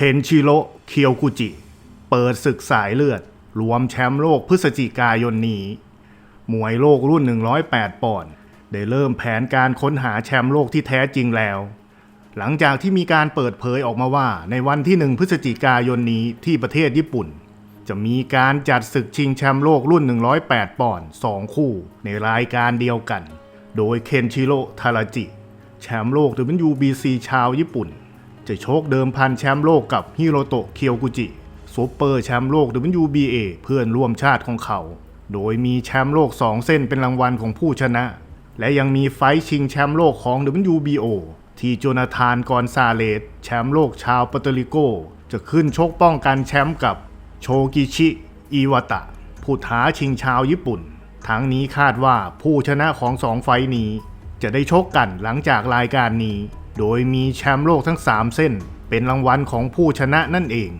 เคนชิโร่เคียวกุจิ เปิดศึกสายเลือด รวมแชมป์โลกพฤศจิกายนนี้ มวยโลกรุ่น 108 ปอนด์ได้เริ่มแผนการค้นหาแชมป์โลกที่แท้จริงแล้ว หลังจากที่มีการเปิดเผยออกมาว่าในวันที่ 1 พฤศจิกายนนี้ที่ประเทศญี่ปุ่น จะมีการจัดศึกชิงแชมป์โลกรุ่น 108 ปอนด์2คู่ ในรายการเดียวกัน โดยเคนชิโร่ทาราจิ แชมป์โลก WBC ชาวญี่ปุ่น จะโชคเดิมพันแชมป์โลกกับฮิโรโตะเคียวกุจิซูเปอร์แชมป์โลก WBA เพื่อนร่วมชาติของเขา โดยมีแชมป์โลก 2 เส้นเป็นรางวัลของผู้ชนะ และยังมีไฟชิงแชมป์โลกของ WBO ที่โจนาธานกอนซาเลสแชมป์โลกชาวปาร์ตริโก จะขึ้นชกป้องกันแชมป์กับโชกิชิอิวาตะ ผู้ท้าชิงชาวญี่ปุ่น ทั้งนี้คาดว่าผู้ชนะของสองไฟนี้ จะได้ชกกันหลังจากรายการนี้ โดยมีแชมป์โลกทั้ง 3 เส้น เป็นรางวัลของผู้ชนะนั่นเอง